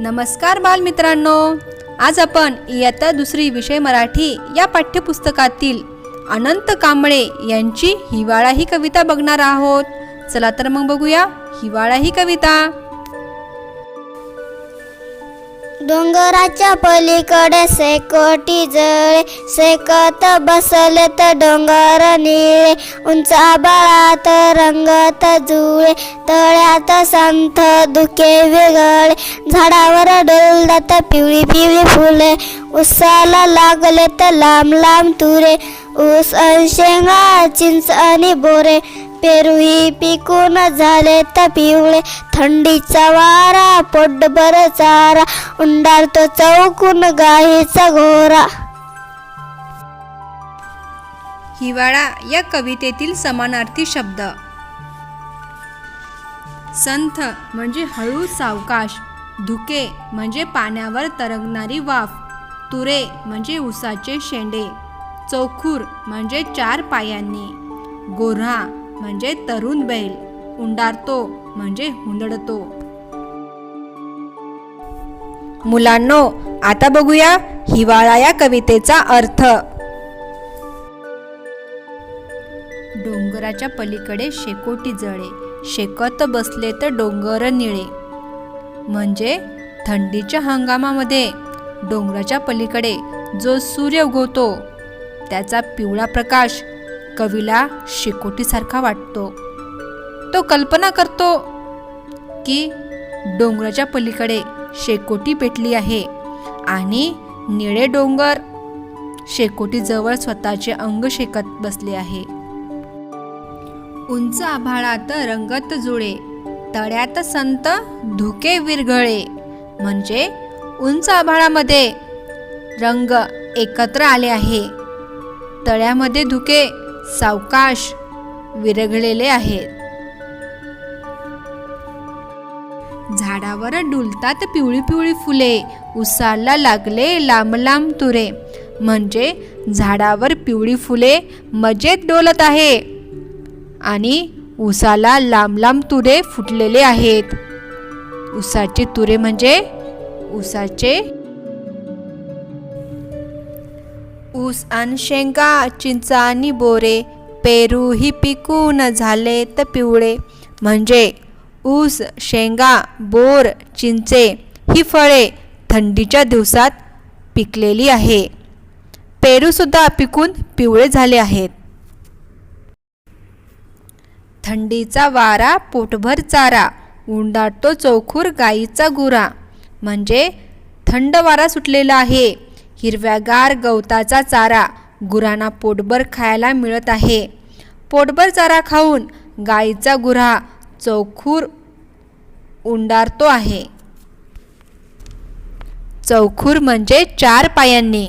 नमस्कार बालमित्रांनो. आज आपण इयत्ता दुसरी विषय मराठी या पाठ्यपुस्तकातील अनंत कांबळे यांची हिवाळा ही कविता बघणार आहोत. चला तर मग बघूया हिवाळा ही कविता. डोंगराच्या पलीकडे सेकोटी जळे सेकत बसले तर डोंगर निळे उंच आबाळात रंगत जुळे तळ्यात संथ दुखे वेगळे झाडावर डोलदात पिवळी पिवळी फुले उसाला लागले तर लांब लांब तुरे ऊस आणि शेंगा चिंच आणि बोरे पेरूही पिकून झाले तर पिवळे. थंडीचा वारा पोटभर चारा. उंडारतो चौकून गाईचा घोरा. हिवाळा या कवितेतील समानार्थी शब्द. संथ म्हणजे हळू सावकाश धुके म्हणजे पाण्यावर तरंगणारी वाफ तुरे म्हणजे उसाचे शेंडे चौखूर म्हणजे चार पायांनी गोऱ्हा म्हणजे तरुण बैल. उंडारतो म्हणजे हुंदडतो. मुलांनो आता बघूया हिवाळा या कवितेचा अर्थ. डोंगराच्या पलीकडे शेकोटी जळे. शेकत बसले तर डोंगर निळे. म्हणजे थंडीच्या हंगामामध्ये डोंगराच्या पलीकडे जो सूर्य उगवतो त्याचा पिवळा प्रकाश कवीला शेकोटीसारखा वाटतो. तो कल्पना करतो की डोंगराच्या पलीकडे शेकोटी पेटली आहे आणि निळे डोंगर शेकोटीजवळ स्वतःचे अंग शेकत बसले आहे. उंच आभाळात रंगत जुळे तळ्यात संत धुके विरघळे. म्हणजे उंच आभाळामध्ये रंग एकत्र आले आहे. तळ्यामध्ये धुके सावकाश विरघळलेले आहेत. झाडावर डुलतात पिवळी पिवळी फुले उसाला लागले लांब लांब तुरे. म्हणजे झाडावर पिवळी फुले मजेत डोलत आहे आणि उसाला लांब लांब तुरे फुटलेले आहेत. उसाचे तुरे म्हणजे उसाचे ऊस आणि शेंगा चिंचा आणि बोरे पेरू ही पिकून झाले तर पिवळे. म्हणजे ऊस शेंगा बोर चिंचे ही फळे थंडीच्या दिवसात पिकलेली आहे. पेरूसुद्धा पिकून पिवळे झाले आहेत. थंडीचा वारा पोटभर चारा उंडाटतो चौखूर गाईचा गुरा. म्हणजे थंड वारा सुटलेला आहे. हिरव्यागार गवताचा चारा गुरांना पोटभर खायला मिळत आहे. पोटभर चारा खाऊन गाईचा गुरा चौखूर उंडारतो आहे. चौखूर म्हणजे चार पायांनी.